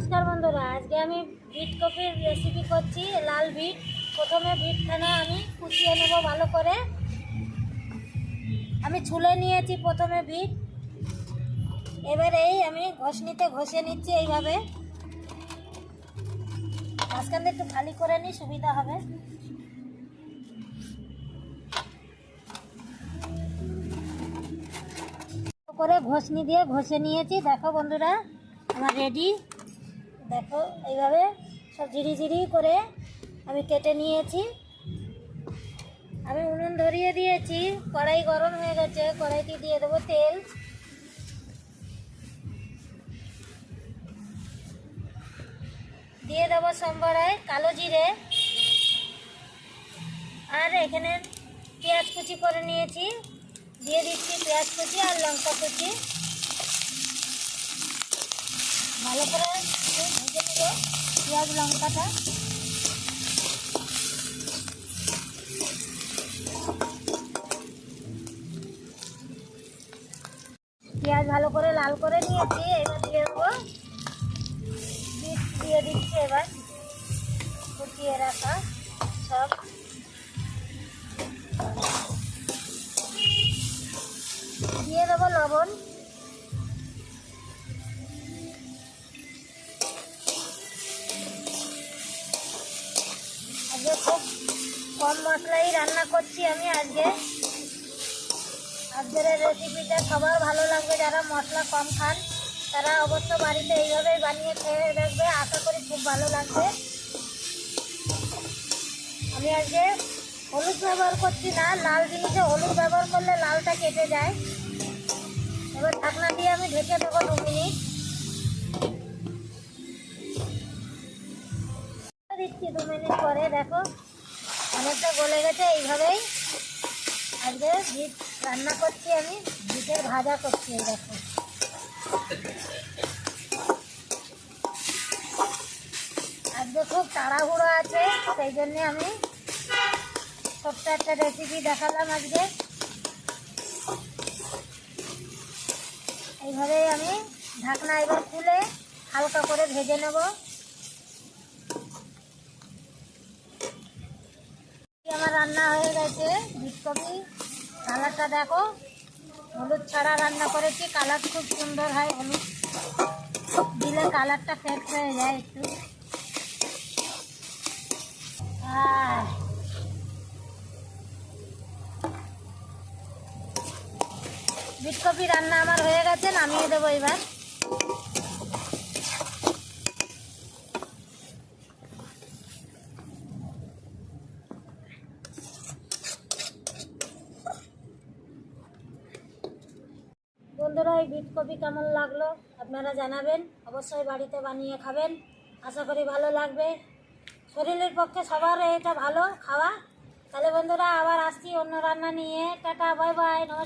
নমস্কার বন্ধুরা, আজকে আমি বিট কপির রেসিপি করছি, লাল বিট। প্রথমে বিটখানা আমি কুচিয়ে নেব ভালো করে। আমি ছুলে নিয়েছি প্রথমে বিট। এবার এই আমি ঘষনিতে ঘষে নিচ্ছি এইভাবে। মাঝখান একটু খালি করে নিই, সুবিধা হবে। করে ঘষনি দিয়ে ঘষে নিয়েছি। দেখো বন্ধুরা, আমার রেডি দেখো, এইভাবে সব ঝিরি ঝিরি করে আমি কেটে নিয়েছি। আমি উনুন ধরিয়ে দিয়েছি, কড়াই গরম হয়ে গেছে কড়াইটি দিয়ে দেবো তেল। দিয়ে দেবো সম্বরায় কালো জিরে। আর এখানে পেঁয়াজ কুচি করে নিয়েছি। দিয়ে দিচ্ছি পেঁয়াজ কুচি আর লঙ্কা কুচি। ভালো করে ভেজে নেব। পেঁয়াজ, লঙ্কাটা। পেঁয়াজ ভালো করে লাল করে নিয়েছি, এবার দিয়ে দেবো। দিয়ে দিচ্ছি এবার। ফুটিয়ে রাখা সব। দিয়ে দেবো লবণ। আজকে খুব কম মশলাই রান্না করছি আমি আজকে। আজকের রেসিপিটা সবার ভালো লাগবে, যারা মশলা কম খান, তারা অবশ্য বাড়িতে এইভাবেই বানিয়ে খেয়ে দেখবে, আশা করি খুব ভালো লাগবে। আমি আজকে হলুদ ব্যবহার করছি না, লাল জিনিসে হলুদ ব্যবহার করলে লালটা কেটে যায়। এবার ঢাকনা দিয়ে আমি ঢেকে দেবো দু মিনিট। দিচ্ছি দু মিনিট পরে দেখো। অনেকটা গলে গেছে, এইভাবেই আজকে বিট রান্না করছি আমি, বিটের ভাজা করছি এই দেখো। আজকে খুব তাড়াহুড়ো আছে, সেই জন্যে আমি ছোট্ট একটা রেসিপি দেখালাম আজকে। এইভাবেই আমি ঢাকনা এবার খুলে হালকা করে ভেজে নেব আমার রান্না হয়ে গেছে। বিটকপি কালারটা দেখো। হলুদ ছাড়া রান্না করেছি। কালার খুব সুন্দর হয় হলুদ। দিলে কালারটা ফেট হয়ে যায় একটু। আহ বিটকপি রান্না আমার হয়ে গেছে, নামিয়ে দেবো এবার। বন্ধুরা, এই বিট কপি কেমন লাগল আপনারা জানাবেন। অবশ্যই বাড়িতে বানিয়ে খাবেন। আশা করি ভালো লাগবে। শরীরের পক্ষে সবার এটা ভালো খাওয়া। তাহলে বন্ধুরা, আবার আসছি অন্য রান্না নিয়ে। টাটা, বাই বাই, নমস্কার।